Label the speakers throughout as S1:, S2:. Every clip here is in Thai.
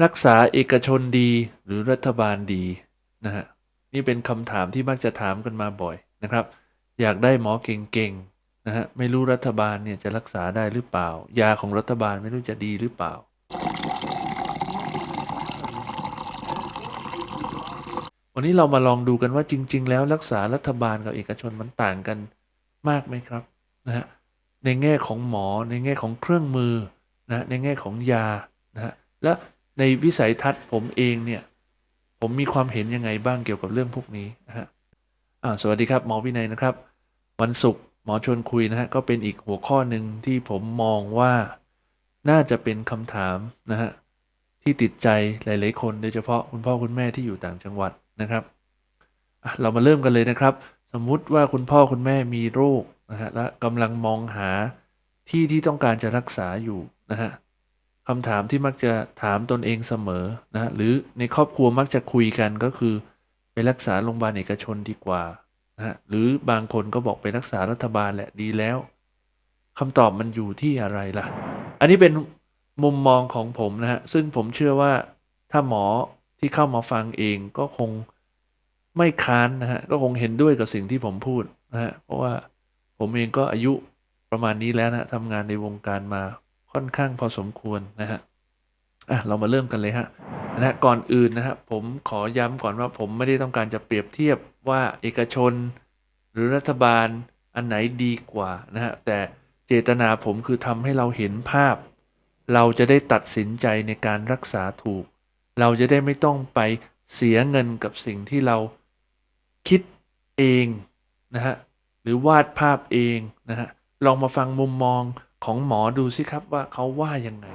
S1: รักษาเอกชนดีหรือรัฐบาลดีนะฮะนี่เป็นคำถามที่มักจะถามกันมาบ่อยนะครับ อยากได้หมอเก่งๆนะฮะไม่รู้รัฐบาลเนี่ยจะรักษาได้หรือเปล่า ยาของรัฐบาลไม่รู้จะดีหรือเปล่า วันนี้เรามาลองดูกันว่าจริง ๆ แล้วรักษารัฐบาลกับเอกชนมันต่างกันมากไหมครับนะฮะในแง่ของหมอในแง่ของเครื่องมือนะในแง่ของยานะฮะและ ในวิสัยทัศน์ผมเองเนี่ย ผมมีความเห็นยังไงบ้างเกี่ยวกับเรื่องพวกนี้นะฮะสวัสดีครับหมอวินัยนะครับ วันศุกร์หมอชวนคุยนะฮะก็เป็นอีกหัวข้อหนึ่งที่ผมมองว่าน่าจะเป็นคำถามนะฮะที่ติดใจหลาย ๆ คนโดยเฉพาะคุณพ่อคุณแม่ที่อยู่ต่างจังหวัดนะครับเรามาเริ่มกันเลยนะครับ สมมุติว่าคุณพ่อคุณแม่มีโรคนะฮะและกำลังมองหาที่ที่ต้องการจะรักษาอยู่นะฮะ คำถามที่มักจะถามตนเองเสมอนะหรือในครอบครัวมักจะคุยกันก็คือ ไปรักษาโรงพยาบาลเอกชนดีกว่านะฮะหรือบางคนก็บอกไปรักษารัฐบาลแหละดีแล้วคำตอบมันอยู่ที่อะไรล่ะ อันนี้เป็นมุมมองของผมนะฮะซึ่งผมเชื่อว่าถ้าหมอที่เข้ามาฟังเองก็คงไม่ค้านนะฮะก็คงเห็นด้วยกับสิ่งที่ผมพูดนะฮะเพราะว่าผมเองก็อายุประมาณนี้แล้วนะทำงานในวงการมา ค่อนข้างพอสมควรนะฮะอะเรามาเริ่มกันเลยฮะนะฮะก่อนอื่นนะฮะผมขอย้ำก่อนว่าผมไม่ได้ต้องการจะเปรียบเทียบว่าเอกชน หรือรัฐบาลอันไหนดีกว่านะฮะแต่เจตนาผมคือทำให้เราเห็นภาพ เราจะได้ตัดสินใจในการรักษาถูก เราจะได้ไม่ต้องไปเสียเงินกับสิ่งที่เราคิดเองนะฮะหรือวาดภาพเองนะฮะลองมาฟังมุมมอง ของหมอดูสิครับว่าเขาว่ายังไง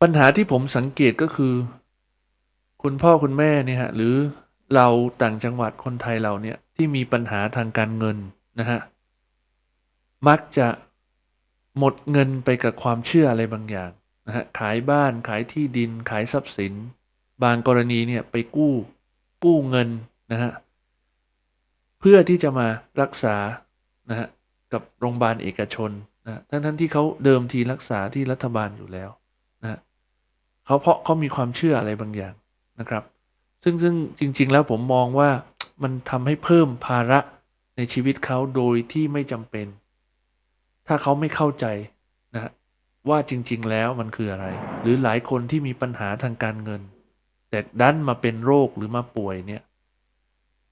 S1: ปัญหาที่ผมสังเกตก็คือ คุณพ่อคุณแม่เนี่ยฮะหรือเราต่างจังหวัดคนไทยเราเนี่ยที่มีปัญหาทางการเงินนะฮะมักจะหมดเงินไปกับความเชื่ออะไรบางอย่างนะฮะขายบ้านขายที่ดินขายทรัพย์สิน บางกรณีเนี่ยไปกู้ กู้เงินนะฮะเพื่อที่จะมารักษานะฮะกับโรงพยาบาลเอกชน นะทั้งทั้งที่เขาเดิมทีรักษาที่รัฐบาลอยู่แล้วนะเขาเพราะเขามีความเชื่ออะไรบางอย่างนะครับ ซึ่งซึ่งจริง ๆ แล้วผมมองว่ามันทำให้เพิ่มภาระในชีวิตเขาโดยที่ไม่จำเป็น ถ้าเขาไม่เข้าใจนะฮะว่าจริง ๆ แล้วมันคืออะไร หรือหลายคนที่มีปัญหาทางการเงิน แต่ดันมาเป็นโรคหรือมาป่วยเนี่ย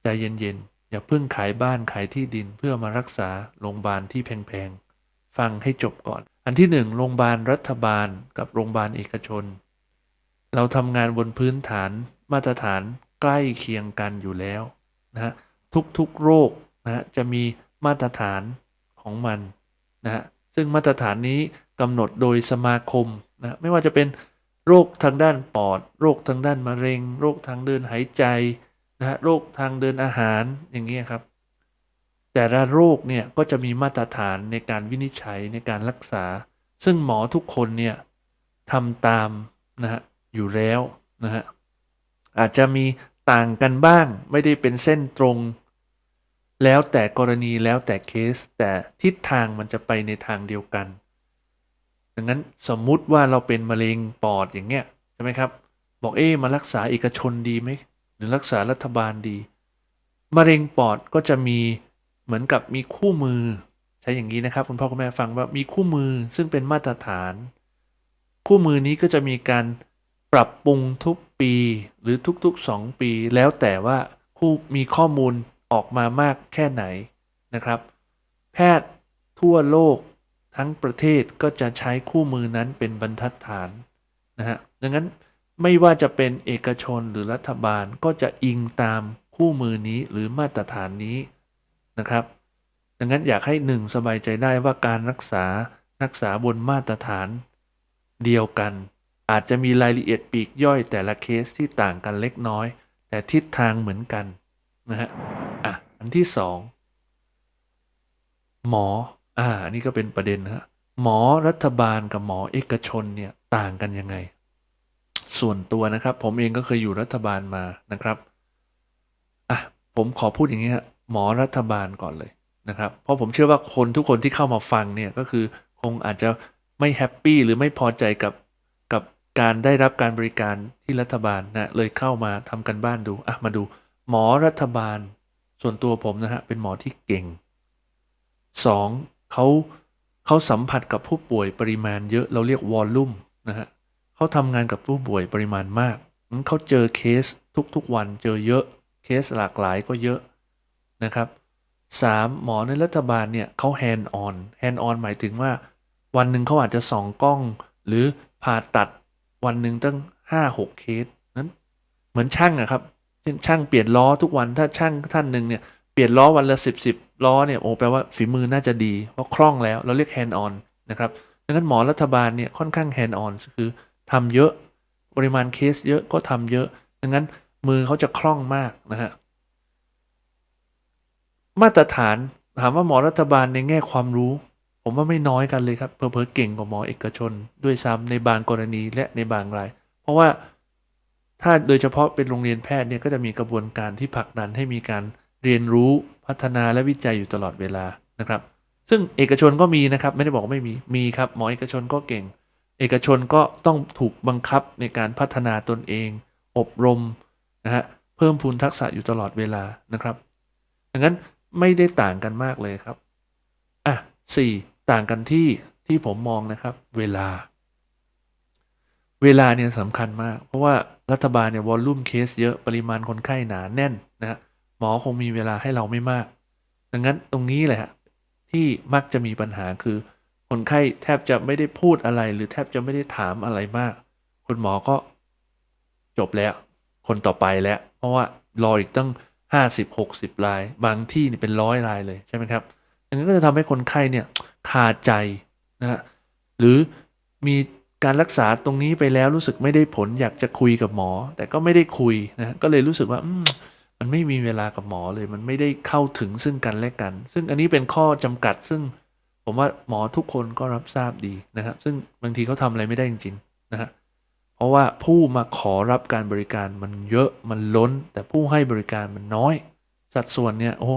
S1: ใจเย็นๆอย่าเพิ่งขายบ้านขายที่ดินเพื่อมารักษาโรงพยาบาลที่แพงๆ ฟังให้จบก่อน อันที่หนึ่งโรงพยาบาลรัฐบาลกับโรงพยาบาลเอกชน เราทำงานบนพื้นฐานมาตรฐานใกล้เคียงกันอยู่แล้วนะฮะทุกๆโรคนะฮะจะมีมาตรฐานของมันนะฮะซึ่งมาตรฐานนี้กำหนดโดยสมาคมนะไม่ว่าจะเป็นโรคทางด้านปอด โรคทางด้านมะเร็ง โรคทางเดินหายใจนะฮะโรคทางเดินอาหารอย่างนี้ยครับ แต่ละโรคเนี่ยก็จะมีมาตรฐานในการวินิจฉัยในการรักษา ซึ่งหมอทุกคนเนี่ยทำตามนะฮะอยู่แล้วนะฮะอาจจะมีต่างกันบ้างไม่ได้เป็นเส้นตรง แล้วแต่กรณีแล้วแต่เคส แต่ทิศทางมันจะไปในทางเดียวกัน ดังนั้นสมมุติว่าเราเป็นมะเร็งปอดอย่างเงี้ยใช่ไหมครับ บอกเอ๊ะมารักษาเอกชนดีไหมหรือรักษารัฐบาลดี มะเร็งปอดก็จะมี เหมือนกับมีคู่มือ ใช้อย่างนี้นะครับ คุณพ่อคุณแม่ฟังว่ามีคู่มือซึ่งเป็นมาตรฐาน คู่มือนี้ก็จะมีการปรับปรุงทุกปีหรือทุกๆ 2 ปี แล้วแต่ว่าคู่มีข้อมูลออกมามากแค่ไหนนะครับ แพทย์ทั่วโลกทั้งประเทศก็จะใช้คู่มือนั้นเป็นบรรทัดฐานนะฮะดังนั้นไม่ว่าจะเป็นเอกชนหรือรัฐบาลก็จะอิงตามคู่มือนี้หรือมาตรฐานนี้ นะครับดังนั้นอยากให้หนึ่งสบายใจได้ว่าการรักษารักษาบนมาตรฐานเดียวกัน อาจจะมีรายละเอียดปีกย่อยแต่ละเคสที่ต่างกันเล็กน้อย แต่ทิศทางเหมือนกันนะฮะอะอันที่สองหมออ่านี่ก็เป็นประเด็นฮะหมอรัฐบาลกับหมอเอกชนเนี่ยต่างกันยังไง ส่วนตัวนะครับ ผมเองก็เคยอยู่รัฐบาลมานะครับอะผมขอพูดอย่างนี้ฮะ หมอรัฐบาลก่อนเลยนะครับ เพราะผมเชื่อว่าคนทุกคนที่เข้ามาฟังเนี่ยก็คือคงอาจจะไม่แฮปปี้หรือไม่พอใจกับกับการได้รับการบริการที่รัฐบาลนะเลยเข้ามาทำกันบ้านดูอะมาดูหมอรัฐบาล ส่วนตัวผมนะฮะเป็นหมอที่เก่งสองเขาเขาสัมผัสกับผู้ป่วยปริมาณเยอะเราเรียกวอลลุ่มนะฮะเขาทำงานกับผู้ป่วยปริมาณมากเขาเจอเคสทุกๆวันเจอเยอะเคสหลากหลายก็เยอะ นะครับสามหมอในรัฐบาลเนี่ยเขาแฮนด์ออนแฮนด์ออนหมายถึงว่า วันหนึ่งเขาอาจจะส่องกล้อง หรือผ่าตัดวันหนึ่งตั้งห้าหกเคสนั้นเหมือนช่างอะครับเช่นช่างเปลี่ยนล้อทุกวันถ้าช่างท่านหนึ่งเนี่ยเปลี่ยนล้อวันละสิบสิบล้อเนี่ยโอ้แปลว่าฝีมือน่าจะดีเพราะคล่องแล้วเราเรียกแฮนด์ออนนะครับดังนั้นหมอรัฐบาลเนี่ยค่อนข้างแฮนด์ออนคือทำเยอะปริมาณเคสเยอะก็ทำเยอะดังนั้นมือเขาจะคล่องมากนะฮะ มาตรฐานถามว่าหมอรัฐบาลในแง่ความรู้ ผมว่าไม่น้อยกันเลยครับเพอเพอเก่งกว่าหมอเอกชน ด้วยซ้ำในบางกรณีและในบางราย เพราะว่าถ้าโดยเฉพาะเป็นโรงเรียนแพทย์เนี่ยก็จะมีกระบวนการที่ผลักดันให้มีการเรียนรู้พัฒนาและวิจัยอยู่ตลอดเวลานะครับ ซึ่งเอกชนก็มีนะครับ ไม่ได้บอกว่าไม่มีมีครับหมอเอกชนก็เก่ง เอกชนก็ต้องถูกบังคับในการพัฒนาตนเอง อบรมนะฮะเพิ่มพูนทักษะอยู่ตลอดเวลานะครับดังนั้น ไม่ได้ต่างกันมากเลยครับ อะสี่ต่างกันที่ที่ผมมองนะครับ เวลา เวลาเนี่ยสำคัญมาก เพราะว่ารัฐบาลเนี่ยวอลลุ่มเคสเยอะปริมาณคนไข้หนาแน่นนะฮะหมอคงมีเวลาให้เราไม่มาก ดังนั้นตรงนี้แหละฮะที่มักจะมีปัญหาคือ คนไข้แทบจะไม่ได้พูดอะไร หรือแทบจะไม่ได้ถามอะไรมาก คุณหมอก็จบแล้ว คนต่อไปแล้ว เพราะว่ารออีกตั้ง ห้าสิบหกสิบราย บางที่นี่เป็นร้อยรายเลยใช่ไหมครับดังนั้ก็จะทำให้คนไข้เนี่ยคาใจนะฮะหรือมีการรักษาตรงนี้ไปแล้วรู้สึกไม่ได้ผลอยากจะคุยกับหมอ แต่ก็ไม่ได้คุยนะก็เลยรู้สึกว่าอืมมันไม่มีเวลากับหมอเลย มันไม่ได้เข้าถึงซึ่งกันและกัน ซึ่งอันนี้เป็นข้อจำกัดซึ่งผมว่าหมอทุกคนก็รับทราบดีนะครับ ซึ่งบางทีเขาทำอะไรไม่ได้จริง ๆ นะฮะ ราะว่าผู้มาขอรับการบริการมันเยอะมันล้น แต่ผู้ให้บริการมันน้อย สัดส่วนเนี่ยโอ้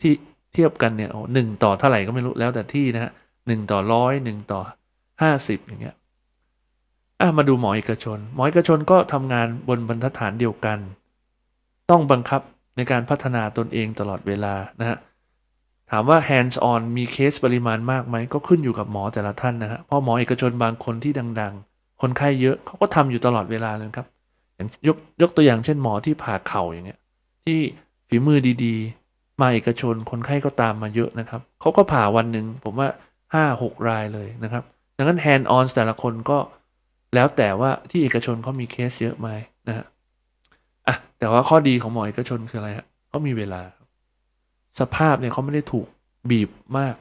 S1: ที่เทียบกันเนี่ยโอ้หนึ่งต่อเท่าไหร่ก็ไม่รู้แล้วแต่ที่นะฮะหนึ่งต่อร้อยหนึ่งต่อห้าสิบอย่างเงี้ยอะมาดูหมอเอกชน หมอเอกชนก็ทำงานบนบรรทัดฐานเดียวกัน ต้องบังคับในการพัฒนาตนเองตลอดเวลานะฮะถามว่า hands on มีเคสปริมาณมากไหมก็ขึ้นอยู่กับหมอแต่ละท่านนะฮะเพราะหมอเอกชนบางคนที่ดังๆ คนไข้เยอะเขาก็ทำอยู่ตลอดเวลาเลยครับอย่างยกยกตัวอย่างเช่นหมอที่ผ่าเข่าอย่างเงี้ย ที่ฝีมือดีๆ มาเอกชนคนไข้ก็ตามมาเยอะนะครับเขาก็ผ่าวันหนึ่งผมว่าห้าหกรายเลยนะครับดังนั้น hand on แต่ละคนก็แล้วแต่ว่าที่เอกชนเขามีเคสเยอะไหมนะฮะอะแต่ว่าข้อดีของหมอเอกชนคืออะไรฮะเขามีเวลา สภาพเนี่ยเขาไม่ได้ถูกบีบมาก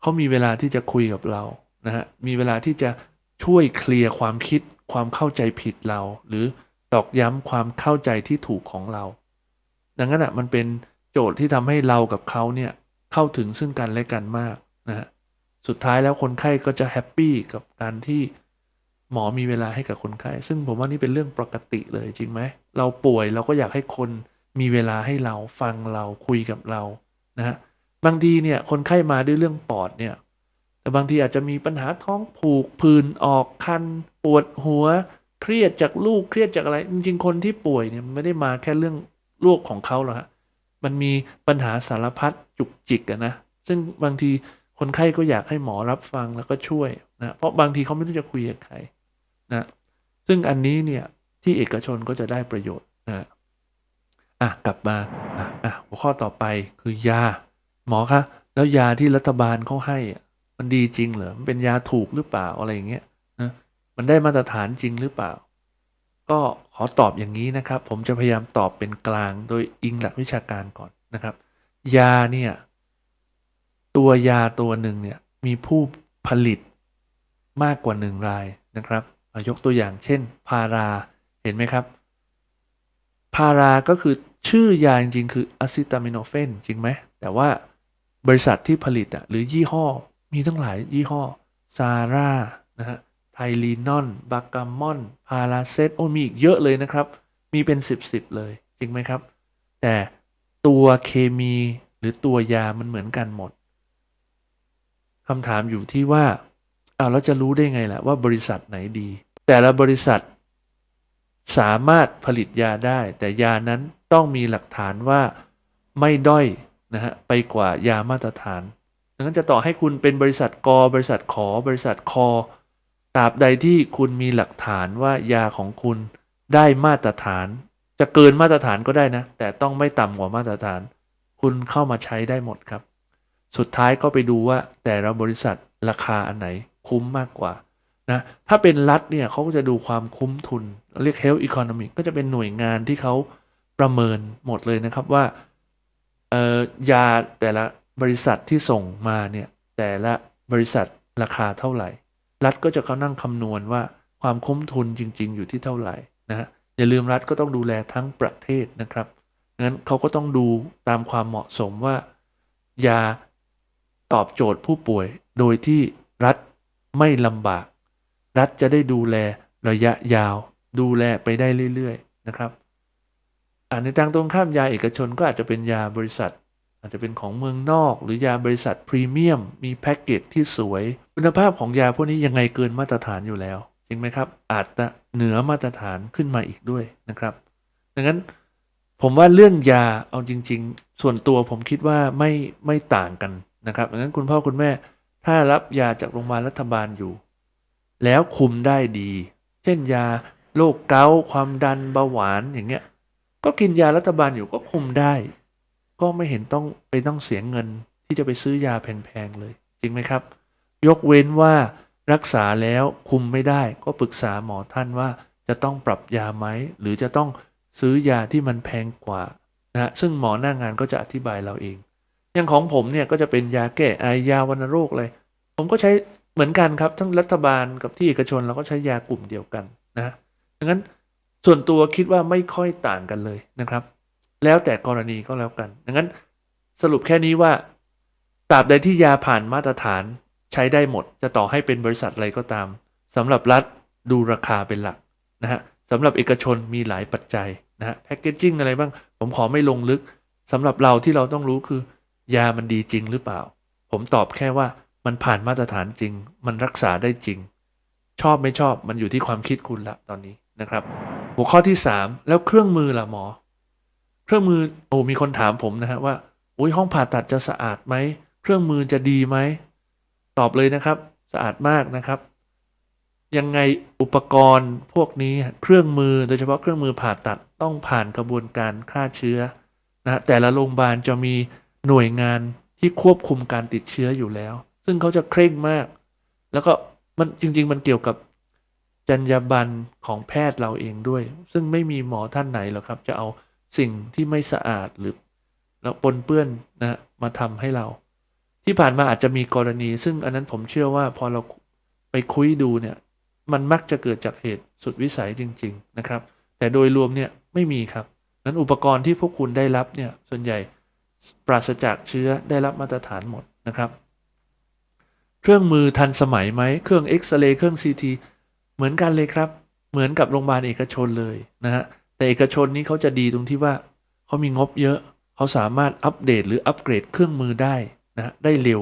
S1: เขามีเวลาที่จะคุยกับเรานะฮะมีเวลาที่จะ ช่วยเคลียร์ความคิดความเข้าใจผิดเรา หรือตอกย้ำความเข้าใจที่ถูกของเรา ดังนั้นอะมันเป็นโจทย์ที่ทำให้เรากับเขาเนี่ยเข้าถึงซึ่งกันและกันมากนะฮะสุดท้ายแล้วคนไข้ก็จะแฮปปี้กับการที่หมอมีเวลาให้กับคนไข้ ซึ่งผมว่านี่เป็นเรื่องปกติเลยจริงไหม เราป่วยเราก็อยากให้คนมีเวลาให้เราฟังเราคุยกับเรานะฮะบางทีเนี่ยคนไข้มาด้วยเรื่องปอดเนี่ย แต่บางทีอาจจะมีปัญหาท้องผูกผื่นออกคันปวดหัว เครียดจากลูกเครียดจากอะไร จริง ๆ คนที่ป่วยเนี่ยไม่ได้มาแค่เรื่องโรคของเขาหรอกฮะมันมีปัญหาสารพัดจุกจิกอะนะซึ่งบางทีคนไข้ก็อยากให้หมอรับฟังแล้วก็ช่วยนะเพราะบางทีเขาไม่รู้จะคุยกับใครนะซึ่งอันนี้เนี่ยที่เอกชนก็จะได้ประโยชน์นะอะกลับมาอะอะหัวข้อต่อไปคือยา หมอคะแล้วยาที่รัฐบาลเขาให้อะ มันดีจริงเหรอมันเป็นยาถูกหรือเปล่าอะไรอย่างเงี้ยนะมันได้มาตรฐานจริงหรือเปล่า ก็ขอตอบอย่างนี้นะครับ ผมจะพยายามตอบเป็นกลางโดยอิงหลักวิชาการก่อนนะครับ ยาเนี่ย ตัวยาตัวหนึ่งเนี่ยมีผู้ผลิตมากกว่าหนึ่งรายนะครับยกตัวอย่างเช่น พาราเห็นไหมครับ พาราก็คือชื่อยาจริงๆคืออะซิตามิโนเฟนจริงไหมแต่ว่าบริษัทที่ผลิตอะหรือยี่ห้อ มีทั้งหลายยี่ห้อซาร่านะฮะไทลีนอนบากามอน พาราเซตโอ้มีอีกเยอะเลยนะครับ มีเป็นสิบสิบเลย จริงไหมครับ แต่ตัวเคมีหรือตัวยามันเหมือนกันหมดคำถามอยู่ที่ว่าอ้าแล้วจะรู้ได้ไงล่ะว่าบริษัทไหนดี แต่ละบริษัทสามารถผลิตยาได้ แต่ยานั้นต้องมีหลักฐานว่าไม่ด้อยนะฮะไปกว่ายามาตรฐาน ดังนั้นจะต่อให้คุณเป็นบริษัทกบริษัทขอบริษัทคอตราบใดที่คุณมีหลักฐานว่ายาของคุณได้มาตรฐาน จะเกินมาตรฐานก็ได้นะ แต่ต้องไม่ต่ำกว่ามาตรฐาน คุณเข้ามาใช้ได้หมดครับ สุดท้ายก็ไปดูว่าแต่ละบริษัทราคาอันไหนคุ้มมากกว่านะถ้าเป็นรัฐเนี่ยเขาก็จะดูความคุ้มทุน เรียก health economic ก็จะเป็นหน่วยงานที่เขาประเมินหมดเลยนะครับว่าเออยาแต่ละ บริษัทที่ส่งมาเนี่ยแต่ละบริษัทราคาเท่าไหร่ รัฐก็จะเขานั่งคำนวณว่าความคุ้มทุนจริง ๆ อยู่ที่เท่าไหร่นะฮะอย่าลืมรัฐก็ต้องดูแลทั้งประเทศนะครับงั้นเขาก็ต้องดูตามความเหมาะสมว่ายาตอบโจทย์ผู้ป่วย โดยที่รัฐไม่ลำบาก รัฐจะได้ดูแลระยะยาว ดูแลไปได้เรื่อย ๆ นะครับอ่าในทางตรงข้ามยาเอกชนก็อาจจะเป็นยาบริษัท อาจจะเป็นของเมืองนอก หรือยาบริษัทพรีเมียม มีแพ็กเกจที่สวย คุณภาพของยาพวกนี้ยังไงเกินมาตรฐานอยู่แล้ว จริงไหมครับ อาจจะเหนือมาตรฐานขึ้นมาอีกด้วยนะครับ ดังนั้นผมว่าเรื่องยาเอาจริง ๆ ส่วนตัวผมคิดว่าไม่ไม่ต่างกันนะครับดังนั้นคุณพ่อคุณแม่ถ้ารับยาจากโรงพยาบาลรัฐบาลอยู่ แล้วคุมได้ดี เช่นยาโรคเกาต์ความดันเบาหวานอย่างเงี้ย ก็กินยารัฐบาลอยู่ก็คุมได้ ก็ไม่เห็นต้องไปต้องเสียเงินที่จะไปซื้อยาแพงๆเลย จริงไหมครับ ยกเว้นว่ารักษาแล้วคุมไม่ได้ ก็ปรึกษาหมอท่านว่าจะต้องปรับยาไหมหรือจะต้องซื้อยาที่มันแพงกว่านะฮะซึ่งหมอหน้างานก็จะอธิบายเราเอง อย่างของผมเนี่ยก็จะเป็นยาแก้ไอยาวัณโรคเลย ผมก็ใช้เหมือนกันครับ ทั้งรัฐบาลกับที่เอกชนเราก็ใช้ยากลุ่มเดียวกันนะดังนั้นส่วนตัวคิดว่าไม่ค่อยต่างกันเลยนะครับ แล้วแต่กรณีก็แล้วกันดังนั้นสรุปแค่นี้ว่าตราบใดที่ยาผ่านมาตรฐานใช้ได้หมด จะต่อให้เป็นบริษัทอะไรก็ตามสำหรับรัฐดูราคาเป็นหลักนะฮะสำหรับเอกชนมีหลายปัจจัยนะฮะแพคเกจจิ้งอะไรบ้าง ผมขอไม่ลงลึกสำหรับเราที่เราต้องรู้คือ ยามันดีจริงหรือเปล่า ผมตอบแค่ว่ามันผ่านมาตรฐานจริง มันรักษาได้จริง ชอบไม่ชอบมันอยู่ที่ความคิดคุณละตอนนี้นะครับ หัวข้อที่สามแล้วเครื่องมือล่ะหมอ เครื่องมือโอ้มีคนถามผมนะฮะว่าอุ้ยห้องผ่าตัดจะสะอาดไหมเครื่องมือจะดีไหมตอบเลยนะครับ สะอาดมากนะครับ ยังไงอุปกรณ์พวกนี้เครื่องมือโดยเฉพาะเครื่องมือผ่าตัดต้องผ่านกระบวนการฆ่าเชื้อนะแต่ละโรงพยาบาลจะมีหน่วยงานที่ควบคุมการติดเชื้ออยู่แล้ว ซึ่งเขาจะเคร่งมาก แล้วก็มันจริง ๆ มันเกี่ยวกับจรรยาบรรณของแพทย์เราเองด้วย ซึ่งไม่มีหมอท่านไหนหรอกครับ จะเอา สิ่งที่ไม่สะอาดหรือแล้วปนเปื้อนนะมาทำให้เรา ที่ผ่านมาอาจจะมีกรณี ซึ่งอันนั้นผมเชื่อว่าพอเราไปคุยดูเนี่ย มันมักจะเกิดจากเหตุสุดวิสัยจริง ๆนะครับ แต่โดยรวมเนี่ยไม่มีครับนั้นอุปกรณ์ที่พวกคุณได้รับเนี่ยส่วนใหญ่ปราศจากเชื้อได้รับมาตรฐานหมดนะครับ เครื่องมือทันสมัยไหมเครื่องเอ็กซเรย์เครื่องซีทีเหมือนกันเลยครับ เหมือนกับโรงพยาบาลเอกชนเลยนะฮะ แต่เอกชนนี้เขาจะดีตรงที่ว่าเขามีงบเยอะเขาสามารถอัปเดตหรืออัปเกรดเครื่องมือได้นะได้เร็ว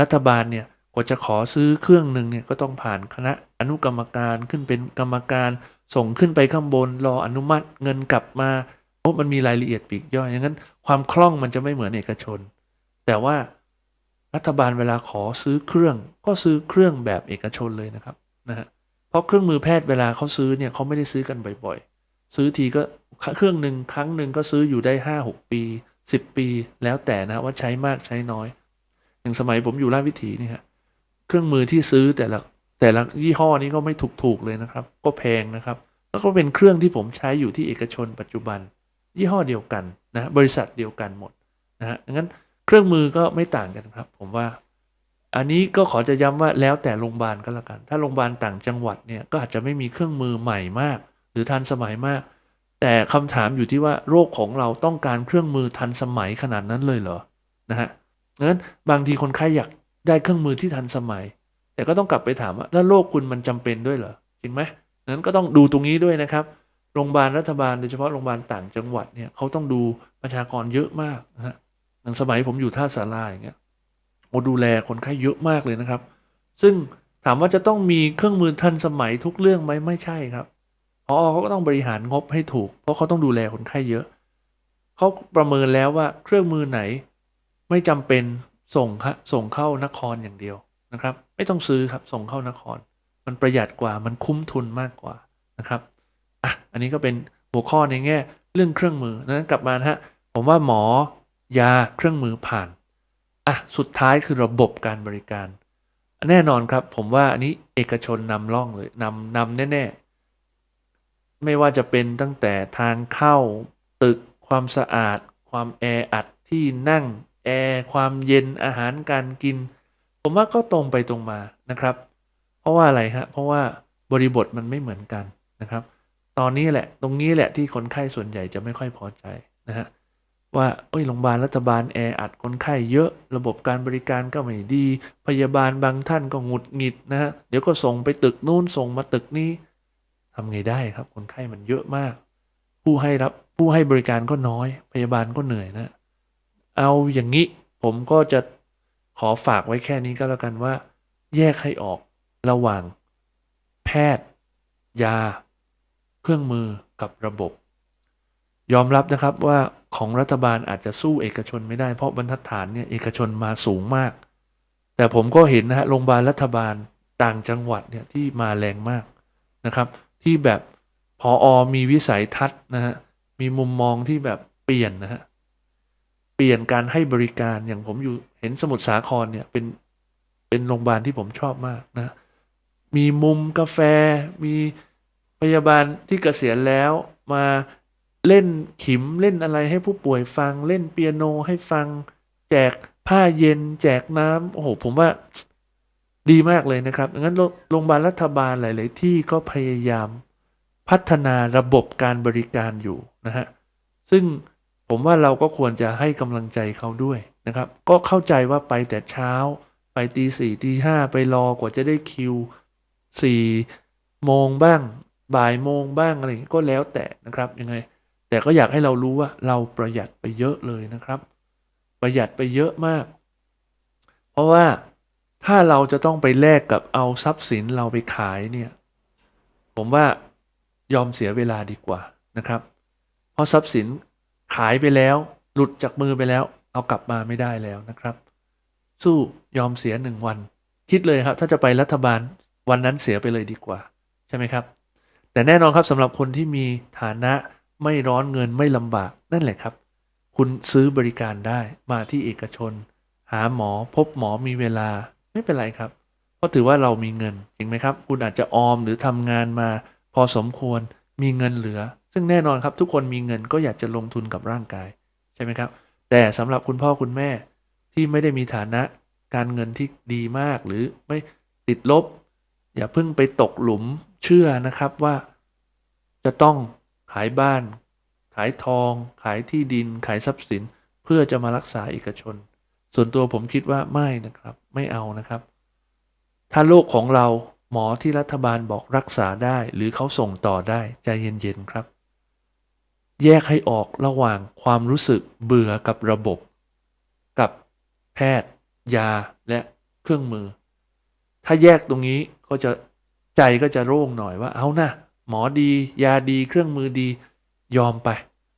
S1: รัฐบาลเนี่ยกว่าจะขอซื้อเครื่องหนึ่งเนี่ยก็ต้องผ่านคณะอนุกรรมการขึ้นเป็นกรรมการส่งขึ้นไปข้างบน รออนุมัติเงินกลับมาโอ้มันมีรายละเอียดปีกย่อยอย่างนั้นความคล่องมันจะไม่เหมือนเอกชน แต่ว่ารัฐบาลเวลาขอซื้อเครื่อง ก็ซื้อเครื่องแบบเอกชนเลยนะครับนะฮะเพราะเครื่องมือแพทย์เวลาเขาซื้อเนี่ยเขาไม่ได้ซื้อกันบ่อยๆ ซื้อทีก็เครื่องหนึ่งครั้งหนึ่งก็ซื้ออยู่ได้ห้าหกปีสิบปีแล้วแต่นะว่าใช้มากใช้น้อย อย่างสมัยผมอยู่ราชวิถีนี่ฮะเครื่องมือที่ซื้อแต่ละแต่ละยี่ห้อนี้ก็ไม่ถูกๆเลยนะครับ ก็แพงนะครับ แล้วก็เป็นเครื่องที่ผมใช้อยู่ที่เอกชนปัจจุบัน ยี่ห้อเดียวกันนะบริษัทเดียวกันหมดนะฮะงั้นเครื่องมือก็ไม่ต่างกันครับ ผมว่า อันนี้ก็ขอจะย้ำว่าแล้วแต่โรงพยาบาลก็แล้วกัน ถ้าโรงพยาบาลต่างจังหวัดเนี่ยก็อาจจะไม่มีเครื่องมือใหม่มาก หรือทันสมัยมาก แต่คำถามอยู่ที่ว่าโรคของเราต้องการเครื่องมือทันสมัยขนาดนั้นเลยเหรอนะฮะงั้นบางทีคนไข้อยากได้เครื่องมือที่ทันสมัย แต่ก็ต้องกลับไปถามว่าแล้วโรคคุณมันจำเป็นด้วยเหรอจริงไหมงั้นก็ต้องดูตรงนี้ด้วยนะครับโรงพยาบาลรัฐบาลโดยเฉพาะโรงพยาบาลต่างจังหวัดเนี่ยเขาต้องดูประชากรเยอะมากนะฮะอย่างสมัยผมอยู่ท่าสาราอย่างเงี้ยโอดูแลคนไข้เยอะมากเลยนะครับ ซึ่งถามว่าจะต้องมีเครื่องมือทันสมัยทุกเรื่องไหมไม่ใช่ครับ อเขาก็ต้องบริหารงบให้ถูก เพราะเขาต้องดูแลคนไข้เยอะ เขาประเมินแล้วว่าเครื่องมือไหน ไม่จำเป็นส่งค่ะส่งเข้านครอย่างเดียวนะครับ ไม่ต้องซื้อครับส่งเข้านคร มันประหยัดกว่ามันคุ้มทุนมากกว่านะครับอะอันนี้ก็เป็นหัวข้อในแง่เรื่องเครื่องมือนั้นกลับมานะฮะผมว่าหมอยาเครื่องมือผ่านอะสุดท้ายคือระบบการบริการ แน่นอนครับ ผมว่าอันนี้เอกชนนำร่องเลยนำนำแน่ ๆ ไม่ว่าจะเป็นตั้งแต่ทางเข้า ตึก ความสะอาด ความแออัดที่นั่ง แอร์ความเย็นอาหารการกิน ผมว่าก็ตรงไปตรงมานะครับ เพราะว่าอะไรฮะเพราะว่าบริบทมันไม่เหมือนกันนะครับ ตอนนี้แหละตรงนี้แหละที่คนไข้ส่วนใหญ่จะไม่ค่อยพอใจนะฮะว่าเอ้ยโรงพยาบาลรัฐบาลแออัดคนไข้เยอะ ระบบการบริการก็ไม่ดี พยาบาลบางท่านก็หงุดหงิดนะฮะเดี๋ยวก็ส่งไปตึกนู้นส่งมาตึกนี้ ทำไงได้ครับ คนไข้มันเยอะมาก ผู้ให้รับผู้ให้บริการก็น้อย พยาบาลก็เหนื่อยนะ เอาอย่างนี้ผมก็จะขอฝากไว้แค่นี้ก็แล้วกันว่า แยกให้ออกระหว่าง แพทย์ ยา เครื่องมือกับระบบ ยอมรับนะครับว่าของรัฐบาลอาจจะสู้เอกชนไม่ได้เพราะบรรทัดฐานเนี่ยเอกชนมาสูงมาก แต่ผมก็เห็นนะฮะโรงพยาบาลรัฐบาลต่างจังหวัดเนี่ยที่มาแรงมากนะครับ ที่แบบพออมีวิสัยทัศน์นะฮะมีมุมมองที่แบบเปลี่ยนนะฮะเปลี่ยนการให้บริการอย่างผมอยู่เห็นสมุทรสาครเนี่ยเป็นเป็นโรงพยาบาลที่ผมชอบมากนะมีมุมกาแฟ มีพยาบาลที่เกษียณแล้วมาเล่นขิมเล่นอะไรให้ผู้ป่วยฟัง เล่นเปียโนให้ฟัง แจกผ้าเย็น แจกน้ำโอ้โหผมว่า ดีมากเลยนะครับงั้นโรงโรงพยาบาลรัฐบาลหลาย ๆ ที่ก็พยายามพัฒนาระบบการบริการอยู่นะฮะซึ่งผมว่าเราก็ควรจะให้กำลังใจเขาด้วยนะครับ ก็เข้าใจว่าไปแต่เช้า ไปตีสี่ตีห้าไปรอกว่าจะได้คิวสี่โมงบ้าง บ่ายโมงบ้างอะไรอย่างงี้ก็แล้วแต่นะครับยังไง แต่ก็อยากให้เรารู้ว่าเราประหยัดไปเยอะเลยนะครับ ประหยัดไปเยอะมาก เพราะว่า ถ้าเราจะต้องไปแลกกับเอาทรัพย์สินเราไปขายเนี่ย ผมว่ายอมเสียเวลาดีกว่านะครับ เพราะทรัพย์สินขายไปแล้ว หลุดจากมือไปแล้ว เอากลับมาไม่ได้แล้วนะครับ สู้ยอมเสียหนึ่งวัน คิดเลยครับ ถ้าจะไปรัฐบาลวันนั้นเสียไปเลยดีกว่า ใช่ไหมครับ แต่แน่นอนครับสำหรับคนที่มีฐานะไม่ร้อนเงินไม่ลำบากนั่นแหละครับ คุณซื้อบริการได้มาที่เอกชน หาหมอพบหมอมีเวลา ไม่เป็นไรครับ เพราะถือว่าเรามีเงินจริงไหมครับ คุณอาจจะออมหรือทำงานมา พอสมควรมีเงินเหลือ ซึ่งแน่นอนครับทุกคนมีเงินก็อยากจะลงทุนกับร่างกายใช่ไหมครับ แต่สำหรับคุณพ่อคุณแม่ที่ไม่ได้มีฐานะการเงินที่ดีมากหรือไม่ติดลบ อย่าเพิ่งไปตกหลุมเชื่อนะครับว่า จะต้องขายบ้าน ขายทอง ขายที่ดิน ขายทรัพย์สิน เพื่อจะมารักษาเอกชน ส่วนตัวผมคิดว่าไม่นะครับไม่เอานะครับ ถ้าโรคของเราหมอที่รัฐบาลบอกรักษาได้หรือเขาส่งต่อได้ใจเย็นๆครับ แยกให้ออกระหว่างความรู้สึกเบื่อกับระบบ กับแพทย์ ยาและเครื่องมือ ถ้าแยกตรงนี้ก็จะใจก็จะโล่งหน่อยว่าเอานะหมอดี ยาดีเครื่องมือดี ยอมไป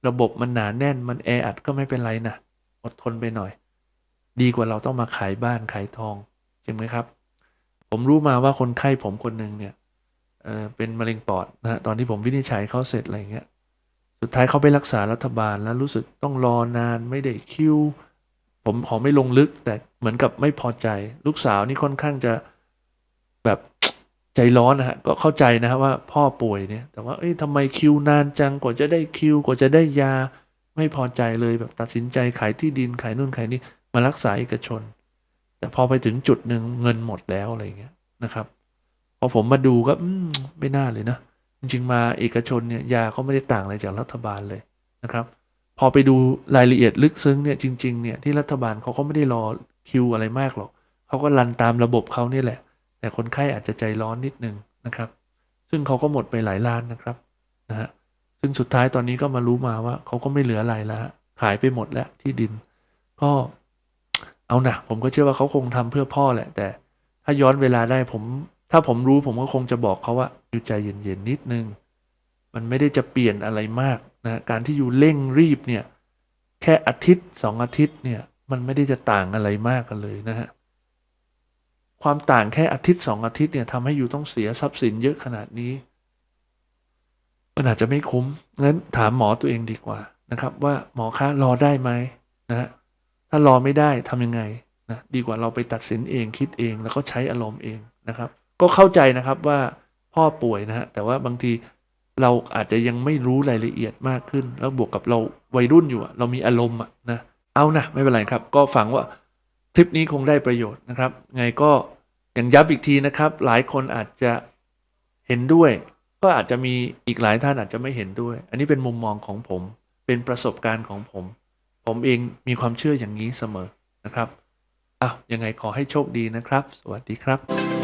S1: ระบบมันหนาแน่นมันแออัดก็ไม่เป็นไรนะอดทนไปหน่อย ดีกว่าเราต้องมาขายบ้านขายทองจริงไหมครับ ผมรู้มาว่าคนไข้ผมคนหนึ่งเนี่ยเออเป็นมะเร็งปอดนะฮะตอนที่ผมวินิจฉัยเขาเสร็จอะไรเงี้ยสุดท้ายเขาไปรักษารัฐบาลแล้วรู้สึกต้องรอนานไม่ได้คิว ผมขอไม่ลงลึกแต่เหมือนกับไม่พอใจ ลูกสาวนี่ค่อนข้างจะแบบใจร้อนนะฮะก็เข้าใจนะฮะว่าพ่อป่วยเนี่ย แต่ว่าเอ้ยทำไมคิวนานจังกว่าจะได้คิว กว่าจะได้ยา ไม่พอใจเลยแบบตัดสินใจขายที่ดินขายนู่นขายนี่ มารักษาเอกชน แต่พอไปถึงจุดหนึ่งเงินหมดแล้วอะไรอย่างเงี้ยนะครับพอผมมาดูก็ไม่น่าเลยนะ จริงๆมาเอกชนเนี่ยยาก็ไม่ได้ต่างอะไรจากรัฐบาลเลยนะครับ พอไปดูรายละเอียดลึกซึ้งเนี่ยจริง ๆ เนี่ยที่รัฐบาลเขาก็ไม่ได้รอคิวอะไรมากหรอกเขาก็รันตามระบบเขาเนี่ยแหละ แต่คนไข้อาจจะใจร้อนนิดนึงนะครับ ซึ่งเขาก็หมดไปหลายล้านนะครับนะฮะซึ่งสุดท้ายตอนนี้ก็มารู้มาว่าเขาก็ไม่เหลืออะไรแล้วฮะขายไปหมดแล้วที่ดิน ก็ เอานะผมก็เชื่อว่าเขาคงทำเพื่อพ่อแหละ แต่ ถ้าย้อนเวลาได้ผม ถ้าผมรู้ผมก็คงจะบอกเขาว่าอยู่ใจเย็นๆนิดนึง มันไม่ได้จะเปลี่ยนอะไรมากนะการที่อยู่เร่งรีบเนี่ย แค่อาทิตย์สองอาทิตย์เนี่ย มันไม่ได้จะต่างอะไรมากกันเลยนะฮะความต่างแค่อาทิตย์สองอาทิตย์เนี่ยทำให้อยู่ต้องเสียทรัพย์สินเยอะขนาดนี้มันอาจจะไม่คุ้มงั้นถามหมอตัวเองดีกว่านะครับ ว่าหมอคะรอได้ไหมนะฮะ ถ้ารอไม่ได้ทำยังไงนะดีกว่าเราไปตัดสินเองคิดเองแล้วก็ใช้อารมณ์เองนะครับ ก็เข้าใจนะครับว่าพ่อป่วยนะฮะแต่ว่าบางทีเราอาจจะยังไม่รู้รายละเอียดมากขึ้น แล้วบวกกับเราวัยรุ่นอยู่อะเรามีอารมณ์อะนะเอานะไม่เป็นไรครับ ก็ฝังว่าคลิปนี้คงได้ประโยชน์นะครับ ไงก็อย่างย้ำอีกทีนะครับ หลายคนอาจจะเห็นด้วย ก็อาจจะมีอีกหลายท่านอาจจะไม่เห็นด้วย อันนี้เป็นมุมมองของผม เป็นประสบการณ์ของผม ผมเองมีความเชื่ออย่างนี้เสมอนะครับอ้าวยังไงขอให้โชคดีนะครับ สวัสดีครับ